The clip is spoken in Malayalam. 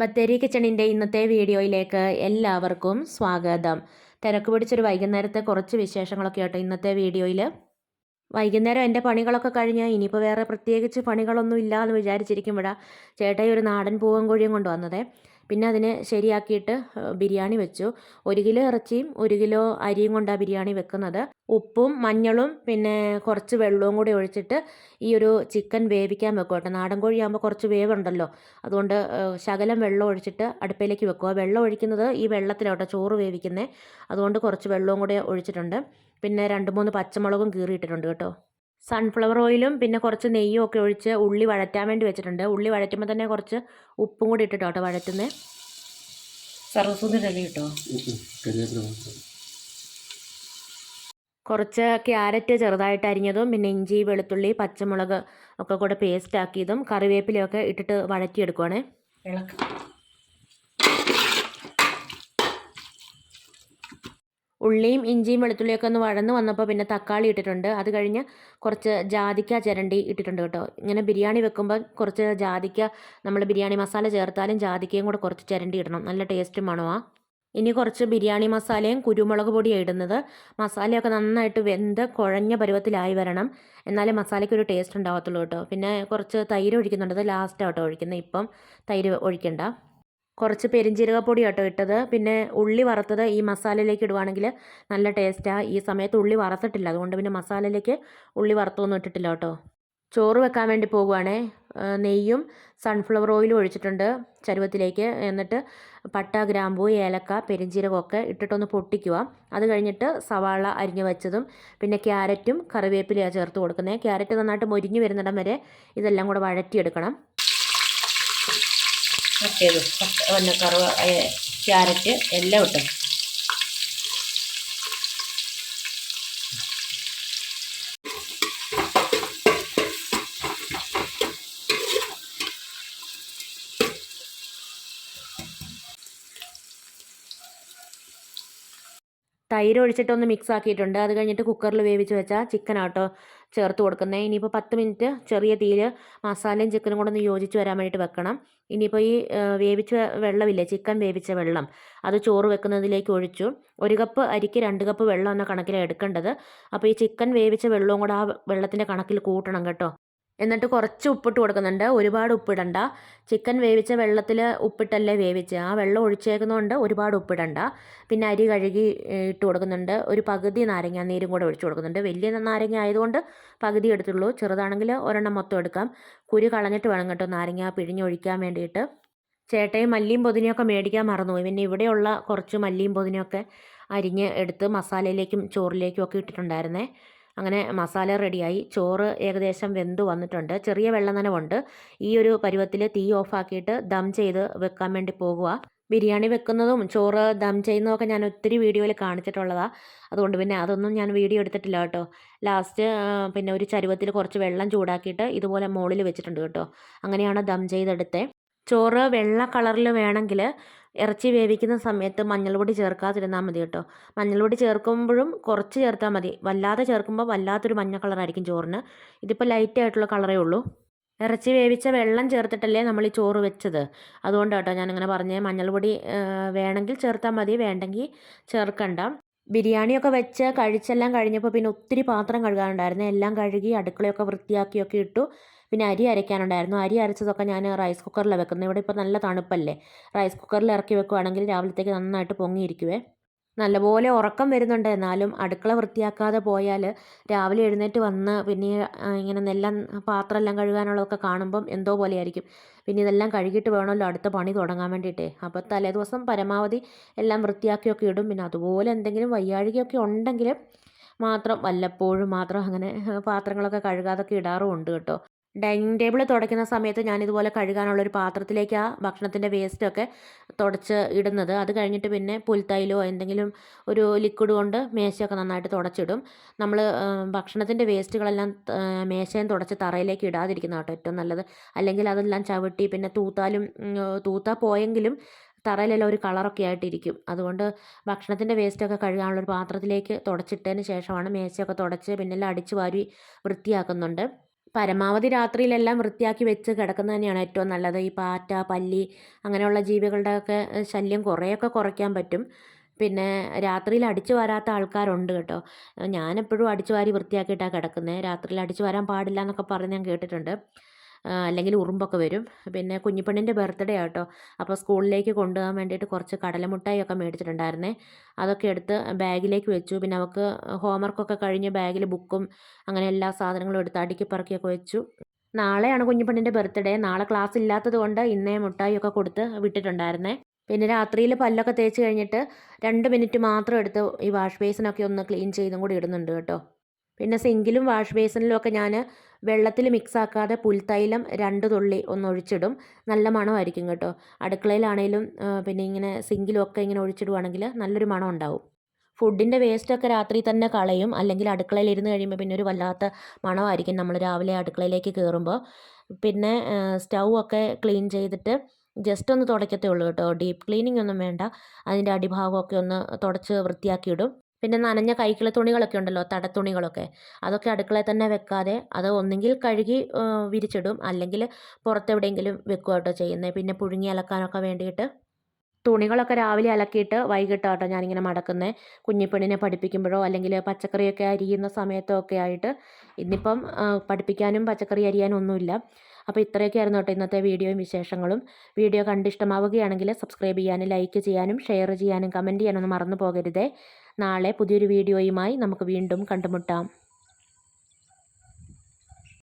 ബത്തേരി കിച്ചണിന്റെ ഇന്നത്തെ വീഡിയോയിലേക്ക് എല്ലാവർക്കും സ്വാഗതം. തിരക്ക് പിടിച്ചൊരു വൈകുന്നേരത്തെ കുറച്ച് വിശേഷങ്ങളൊക്കെ ആട്ടോ ഇന്നത്തെ വീഡിയോയിൽ വൈകുന്നേരം എന്റെ പണികളൊക്കെ കഴിഞ്ഞ് ഇനിയിപ്പോൾ വേറെ പ്രത്യേകിച്ച് പണികളൊന്നും ഇല്ല എന്ന് വിചാരിച്ചിരിക്കുമ്പോഴാണ് ചേട്ടായി ഒരു നാടൻ പൂവൻ കോഴിയും കൊണ്ടുവന്നതേ. പിന്നെ അതിനെ ശരിയാക്കിയിട്ട് ബിരിയാണി വെച്ചു. ഒരു കിലോ ഇറച്ചിയും ഒരു കിലോ അരിയും കൊണ്ടാണ് ബിരിയാണി വെക്കുന്നത്. ഉപ്പും മഞ്ഞളും പിന്നെ കുറച്ച് വെള്ളവും കൂടി ഒഴിച്ചിട്ട് ഈ ഒരു ചിക്കൻ വേവിക്കാൻ വെക്കും കേട്ടോ. നാടൻ കോഴിയാകുമ്പോൾ കുറച്ച് വേവുണ്ടല്ലോ. അതുകൊണ്ട് ശകലം വെള്ളം ഒഴിച്ചിട്ട് അടുപ്പിലേക്ക് വെക്കുക വെള്ളം ഒഴിക്കുന്നത് ഈ വെള്ളത്തിലോട്ടോ ചോറ് വേവിക്കുന്നത് അതുകൊണ്ട് കുറച്ച് വെള്ളവും കൂടി ഒഴിച്ചിട്ടുണ്ട്. പിന്നെ രണ്ട് മൂന്ന് പച്ചമുളകും കീറിയിട്ടിട്ടുണ്ട് കേട്ടോ. സൺഫ്ലവർ ഓയിലും പിന്നെ കുറച്ച് നെയ്യും ഒക്കെ ഒഴിച്ച് ഉള്ളി വഴറ്റാൻ വേണ്ടി വെച്ചിട്ടുണ്ട്. ഉള്ളി വഴറ്റുമ്പോൾ തന്നെ കുറച്ച് ഉപ്പും കൂടി ഇട്ടിട്ടോ കേട്ടോ വഴറ്റുന്നത് കിട്ടോ കുറച്ച് ക്യാരറ്റ് ചെറുതായിട്ട് അരിഞ്ഞതും പിന്നെ ഇഞ്ചി വെളുത്തുള്ളി പച്ചമുളക് ഒക്കെ കൂടെ പേസ്റ്റ് ആക്കിയതും കറിവേപ്പിലയൊക്കെ ഇട്ടിട്ട് വഴറ്റിയെടുക്കുവാണേ. ഇളക്കാം. ഉള്ളിയും ഇഞ്ചിയും വെളുത്തുള്ളിയൊക്കെ ഒന്ന് വഴന്ന് വന്നപ്പോൾ പിന്നെ തക്കാളി ഇട്ടിട്ടുണ്ട്. അത് കഴിഞ്ഞ് കുറച്ച് ജാതിക്ക ചിരണ്ടി ഇട്ടിട്ടുണ്ട് കേട്ടോ. ഇങ്ങനെ ബിരിയാണി വെക്കുമ്പോൾ കുറച്ച് ജാതിക്ക നമ്മൾ ബിരിയാണി മസാല ചേർത്താലും ജാതിക്കയും കൂടെ കുറച്ച് ചിരണ്ടി ഇടണം. നല്ല ടേസ്റ്റ് മണമാണ് ഇനി കുറച്ച് ബിരിയാണി മസാലയും കുരുമുളക് പൊടിയാണ് ഇടുന്നത്. മസാലയൊക്കെ നന്നായിട്ട് വെന്ത് കുഴഞ്ഞ പരുവത്തിലായി വരണം. എന്നാലേ മസാലയ്ക്ക് ഒരു ടേസ്റ്റ് ഉണ്ടാകത്തുള്ളൂ കേട്ടോ. പിന്നെ കുറച്ച് തൈര് ഒഴിക്കുന്നുണ്ട്. ലാസ്റ്റ് ആട്ടോ ഒഴിക്കുന്നത് ഇപ്പം തൈര് ഒഴിക്കണ്ട. കുറച്ച് പെരിഞ്ജീരകപ്പൊടി കേട്ടോ ഇട്ടത്. പിന്നെ ഉള്ളി വറുത്തത് ഈ മസാലയിലേക്ക് ഇടുവാണെങ്കിൽ നല്ല ടേസ്റ്റാണ് ഈ സമയത്ത് ഉള്ളി വറുത്തിട്ടില്ല. അതുകൊണ്ട് പിന്നെ മസാലയിലേക്ക് ഉള്ളി വറുത്തൊന്നും ഇട്ടിട്ടില്ല കേട്ടോ. ചോറ് വെക്കാൻ വേണ്ടി പോകുവാണേ. നെയ്യും സൺഫ്ലവർ ഓയിലും ഒഴിച്ചിട്ടുണ്ട് ചരുവത്തിലേക്ക്. എന്നിട്ട് പട്ട ഗ്രാമ്പു ഏലക്ക പെരിഞ്ജീരകമൊക്കെ ഇട്ടിട്ടൊന്ന് പൊട്ടിക്കുക അത് കഴിഞ്ഞിട്ട് സവാള അരിഞ്ഞു വെച്ചതും പിന്നെ ക്യാരറ്റും കറിവേപ്പിലയാണ് ചേർത്ത് കൊടുക്കുന്നത് ക്യാരറ്റ് നന്നായിട്ട് മൊരിഞ്ഞു വരുന്നിടം വരെ ഇതെല്ലാം കൂടെ വഴറ്റിയെടുക്കണം. മറ്റേത് പിന്നെ കറുവ ക്യാരറ്റ് എല്ലാം ഇട്ടു തൈര് ഒഴിച്ചിട്ടൊന്ന് മിക്സ് ആക്കിയിട്ടുണ്ട്. അത് കഴിഞ്ഞിട്ട് കുക്കറിൽ വേവിച്ച് വെച്ചാൽ ചിക്കൻ ആട്ടോ ചേർത്ത് കൊടുക്കുന്നത് ഇനിയിപ്പോൾ പത്ത് മിനിറ്റ് ചെറിയ തീയിൽ മസാലയും ചിക്കനും കൂടെ ഒന്ന് യോജിച്ച് വരാൻ വേണ്ടിയിട്ട് വെക്കണം. ഇനിയിപ്പോൾ ഈ വേവിച്ച വെള്ളമില്ലേ ചിക്കൻ വേവിച്ച വെള്ളം അത് ചോറ് വെക്കുന്നതിലേക്ക് ഒഴിച്ചു. ഒരു കപ്പ് അരിക്ക് രണ്ട് കപ്പ് വെള്ളം എന്ന കണക്കിലാണ് എടുക്കേണ്ടത്. അപ്പോൾ ഈ ചിക്കൻ വേവിച്ച വെള്ളവും കൂടെ ആ വെള്ളത്തിന്റെ കണക്കിൽ കൂട്ടണം കേട്ടോ. എന്നിട്ട് കുറച്ച് ഉപ്പിട്ട് കൊടുക്കുന്നുണ്ട്. ഒരുപാട് ഉപ്പിടണ്ട. ചിക്കൻ വേവിച്ച വെള്ളത്തിൽ ഉപ്പിട്ടല്ലേ വേവിച്ച്. ആ വെള്ളം ഒഴിച്ചേക്കുന്നതുകൊണ്ട് ഒരുപാട് ഉപ്പിടണ്ട. പിന്നെ അരി കഴുകി ഇട്ട് കൊടുക്കുന്നുണ്ട്. ഒരു പകുതി നാരങ്ങ നീരും കൂടെ ഒഴിച്ചു കൊടുക്കുന്നുണ്ട്. വലിയ നാരങ്ങ ആയതുകൊണ്ട് പകുതി എടുത്തുള്ളൂ. ചെറുതാണെങ്കിൽ ഒരെണ്ണം മൊത്തം എടുക്കാം. കുരു കളഞ്ഞിട്ട് വേണം കേട്ടോ നാരങ്ങ പിഴിഞ്ഞൊഴിക്കാൻ വേണ്ടിയിട്ട്. ചേട്ടയും മല്ലിയും പൊതിനയൊക്കെ മേടിക്കാൻ മറന്നുപോയി. പിന്നെ ഇവിടെയുള്ള കുറച്ച് മല്ലിയും പൊതിനയൊക്കെ അരിഞ്ഞ് എടുത്ത് മസാലയിലേക്കും ചോറിലേക്കും ഒക്കെ ഇട്ടിട്ടുണ്ടായിരുന്നേ. അങ്ങനെ മസാല റെഡിയായി. ചോറ് ഏകദേശം വെന്ത് വന്നിട്ടുണ്ട്. ചെറിയ വെള്ളം നനവുണ്ട് ഈ ഒരു പരുവത്തിൽ തീ ഓഫാക്കിയിട്ട് ദം ചെയ്ത് വെക്കാൻ വേണ്ടി പോകുക ബിരിയാണി വെക്കുന്നതും ചോറ് ദം ചെയ്യുന്നതൊക്കെ ഞാൻ ഒത്തിരി വീഡിയോയിൽ കാണിച്ചിട്ടുള്ളതാണ് അതുകൊണ്ട് പിന്നെ അതൊന്നും ഞാൻ വീഡിയോ എടുത്തിട്ടില്ല കേട്ടോ. ലാസ്റ്റ് പിന്നെ ഒരു ചരുവത്തിൽ കുറച്ച് വെള്ളം ചൂടാക്കിയിട്ട് ഇതുപോലെ മുകളിൽ വെച്ചിട്ടുണ്ട് കേട്ടോ. അങ്ങനെയാണ് ദം ചെയ്തെടുത്തത് ചോറ് വെള്ള കളറിൽ വേണമെങ്കിൽ ഇറച്ചി വേവിക്കുന്ന സമയത്ത് മഞ്ഞൾപ്പൊടി ചേർക്കാതിരുന്നാൽ മതി കേട്ടോ. മഞ്ഞൾപ്പൊടി ചേർക്കുമ്പോഴും കുറച്ച് ചേർത്താൽ മതി. വല്ലാതെ ചേർക്കുമ്പോൾ വല്ലാത്തൊരു മഞ്ഞ കളറായിരിക്കും ചോറിന്. ഇതിപ്പോൾ ലൈറ്റ് ആയിട്ടുള്ള കളറേ ഉള്ളൂ. ഇറച്ചി വേവിച്ച വെള്ളം ചേർത്തിട്ടല്ലേ നമ്മൾ ഈ ചോറ് വെച്ചത്. അതുകൊണ്ട് കേട്ടോ ഞാനിങ്ങനെ പറഞ്ഞേ മഞ്ഞൾപ്പൊടി വേണമെങ്കിൽ ചേർത്താൽ മതി വേണ്ടെങ്കിൽ ചേർക്കണ്ട. ബിരിയാണിയൊക്കെ വെച്ച് കഴിച്ചെല്ലാം കഴിഞ്ഞപ്പോൾ പിന്നെ ഒത്തിരി പാത്രം കഴുകാനുണ്ടായിരുന്നു. എല്ലാം കഴുകി അടുക്കളയൊക്കെ വൃത്തിയാക്കിയൊക്കെ ഇട്ടു. പിന്നെ അരി അരയ്ക്കാനുണ്ടായിരുന്നു. അരി അരച്ചതൊക്കെ ഞാൻ റൈസ് കുക്കറിലാണ് വെക്കുന്നത്. ഇവിടെ ഇപ്പോൾ നല്ല തണുപ്പല്ലേ. റൈസ് കുക്കറിൽ ഇറക്കി വെക്കുവാണെങ്കിൽ രാവിലത്തേക്ക് നന്നായിട്ട് പൊങ്ങിയിരിക്കുവേ. നല്ലപോലെ ഉറക്കം വരുന്നുണ്ട്. എന്നാലും അടുക്കള വൃത്തിയാക്കാതെ പോയാൽ രാവിലെ എഴുന്നേറ്റ് വന്ന് പിന്നെ ഇങ്ങനെ നെല്ലാം പാത്രമെല്ലാം കഴുകാനുള്ളതൊക്കെ കാണുമ്പം എന്തോ പോലെയായിരിക്കും. പിന്നെ ഇതെല്ലാം കഴുകിയിട്ട് വേണമല്ലോ അടുത്ത പണി തുടങ്ങാൻ വേണ്ടിയിട്ടേ. അപ്പോൾ തലേദിവസം പരമാവധി എല്ലാം വൃത്തിയാക്കിയൊക്കെ ഇടും. പിന്നെ അതുപോലെ എന്തെങ്കിലും വയ്യാഴികയൊക്കെ ഉണ്ടെങ്കിൽ മാത്രം വല്ലപ്പോഴും മാത്രം അങ്ങനെ പാത്രങ്ങളൊക്കെ കഴുകാതൊക്കെ ഇടാറുമുണ്ട് കേട്ടോ. ഡൈനിങ് ടേബിൾ തുടയ്ക്കുന്ന സമയത്ത് ഞാനിതുപോലെ കഴുകാനുള്ളൊരു പാത്രത്തിലേക്ക് ആ ഭക്ഷണത്തിന്റെ വേസ്റ്റൊക്കെ തുടച്ച് ഇടുന്നത്. അത് കഴിഞ്ഞിട്ട് പിന്നെ പുൽത്തൈലോ എന്തെങ്കിലും ഒരു ലിക്വിഡ് കൊണ്ട് മേശയൊക്കെ നന്നായിട്ട് തുടച്ചിടും. നമ്മൾ ഭക്ഷണത്തിന്റെ വേസ്റ്റുകളെല്ലാം മേശയും തുടച്ച് തറയിലേക്ക് ഇടാതിരിക്കുന്ന കേട്ടോ ഏറ്റവും നല്ലത്. അല്ലെങ്കിൽ അതെല്ലാം ചവിട്ടി പിന്നെ തൂത്താലും തൂത്താ പോയെങ്കിലും തറയിലെല്ലാം ഒരു കളറൊക്കെ ആയിട്ടിരിക്കും. അതുകൊണ്ട് ഭക്ഷണത്തിന്റെ വേസ്റ്റൊക്കെ കഴുകാനുള്ളൊരു പാത്രത്തിലേക്ക് തുടച്ചിട്ടതിന് ശേഷമാണ് മേശയൊക്കെ തുടച്ച് പിന്നെല്ലാം അടിച്ചു വാരി വൃത്തിയാക്കുന്നുണ്ട്. പരമാവധി രാത്രിയിലെല്ലാം വൃത്തിയാക്കി വെച്ച് കിടക്കുന്നത് തന്നെയാണ് ഏറ്റവും നല്ലത്. ഈ പാറ്റ പല്ലി അങ്ങനെയുള്ള ജീവികളുടെയൊക്കെ ശല്യം കുറേയൊക്കെ കുറയ്ക്കാൻ പറ്റും. പിന്നെ രാത്രിയിൽ അടിച്ചു വരാത്ത ആൾക്കാരുണ്ട് കേട്ടോ. ഞാനെപ്പോഴും അടിച്ചു വാരി വൃത്തിയാക്കിയിട്ടാണ് കിടക്കുന്നത് രാത്രിയിൽ അടിച്ചു വാരാൻ പാടില്ല എന്നൊക്കെ പറഞ്ഞ് ഞാൻ കേട്ടിട്ടുണ്ട്. അല്ലെങ്കിൽ ഉറുമ്പൊക്കെ വരും. പിന്നെ കുഞ്ഞിപ്പെണ്ണിന്റെ ബർത്ത്ഡേ ആട്ടോ. അപ്പോൾ സ്കൂളിലേക്ക് കൊണ്ടുപോകാൻ വേണ്ടിയിട്ട് കുറച്ച് കടലമുട്ടായി ഒക്കെ മേടിച്ചിട്ടുണ്ടായിരുന്നേ. അതൊക്കെ എടുത്ത് ബാഗിലേക്ക് വെച്ചു. പിന്നെ അവൾക്ക് ഹോംവർക്കൊക്കെ കഴിഞ്ഞ് ബാഗിൽ ബുക്കും അങ്ങനെ എല്ലാ സാധനങ്ങളും എടുത്ത് അടുക്കി പറക്കിയൊക്കെ വെച്ചു. നാളെയാണ് കുഞ്ഞിപ്പെണ്ണിന്റെ ബർത്ത്ഡേ. നാളെ ക്ലാസ് ഇല്ലാത്തത് കൊണ്ട് ഇന്നേ മുട്ടായിയൊക്കെ കൊടുത്ത് വിട്ടിട്ടുണ്ടായിരുന്നേ. പിന്നെ രാത്രിയിൽ പല്ലൊക്കെ തേച്ച് കഴിഞ്ഞിട്ട് രണ്ട് മിനിറ്റ് മാത്രം എടുത്ത് ഈ വാഷ് ബേസിനൊക്കെ ഒന്ന് ക്ലീൻ ചെയ്തും കൂടി ഇടുന്നുണ്ട് കേട്ടോ. പിന്നെ സിങ്കിലും വാഷ് ബേസിനിലും ഒക്കെ ഞാൻ വെള്ളത്തിൽ മിക്സ് ആക്കാതെ പുൽത്തൈലം രണ്ട് തുള്ളി ഒന്ന് ഒഴിച്ചിടും. നല്ല മണമായിരിക്കും കേട്ടോ. അടുക്കളയിലാണേലും പിന്നെ ഇങ്ങനെ സിങ്കിലും ഒക്കെ ഇങ്ങനെ ഒഴിച്ചിടുവാണെങ്കിൽ നല്ലൊരു മണം ഉണ്ടാവും ഫുഡിന്റെ വേസ്റ്റൊക്കെ രാത്രി തന്നെ കളയും. അല്ലെങ്കിൽ അടുക്കളയിൽ ഇരുന്ന് കഴിയുമ്പോൾ പിന്നെ ഒരു വല്ലാത്ത മണമായിരിക്കും നമ്മൾ രാവിലെ അടുക്കളയിലേക്ക് കയറുമ്പോൾ പിന്നെ സ്റ്റൗ ഒക്കെ ക്ലീൻ ചെയ്തിട്ട് ജസ്റ്റ് ഒന്ന് തുടയ്ക്കത്തേ ഉള്ളൂ കേട്ടോ. ഡീപ്പ് ക്ലീനിങ് ഒന്നും വേണ്ട. അതിന്റെ അടിഭാഗമൊക്കെ ഒന്ന് തുടച്ച് വൃത്തിയാക്കിയിടും. പിന്നെ നനഞ്ഞ കൈക്കിള തുണികളൊക്കെ ഉണ്ടല്ലോ തടത്തുണികളൊക്കെ. അതൊക്കെ അടുക്കളയിൽ തന്നെ വെക്കാതെ അത് ഒന്നെങ്കിൽ കഴുകി വിരിച്ചിടും. അല്ലെങ്കിൽ പുറത്തെവിടെയെങ്കിലും വെക്കുക കേട്ടോ ചെയ്യുന്നത്. പിന്നെ പുഴുങ്ങി അലക്കാനൊക്കെ വേണ്ടിയിട്ട് തുണികളൊക്കെ രാവിലെ അലക്കിയിട്ട് വൈകിട്ടാട്ടോ ഞാനിങ്ങനെ മടക്കുന്നത്. കുഞ്ഞിപ്പെണ്ണിനെ പഠിപ്പിക്കുമ്പോഴോ അല്ലെങ്കിൽ പച്ചക്കറിയൊക്കെ അരിയുന്ന സമയത്തോ ഒക്കെ ആയിട്ട് ഇന്നിപ്പം പഠിപ്പിക്കാനും പച്ചക്കറി അരിയാനും ഒന്നുമില്ല. അപ്പോൾ ഇത്രയൊക്കെയായിരുന്നു കേട്ടോ ഇന്നത്തെ വീഡിയോയും വിശേഷങ്ങളും. വീഡിയോ കണ്ടിഷ്ടമാവുകയാണെങ്കിൽ സബ്സ്ക്രൈബ് ചെയ്യാനും ലൈക്ക് ചെയ്യാനും ഷെയർ ചെയ്യാനും കമന്റ് ചെയ്യാനൊന്നും മറന്നു പോകരുതേ. നാളെ പുതിയൊരു വീഡിയോയുമായി നമുക്ക് വീണ്ടും കണ്ടുമുട്ടാം.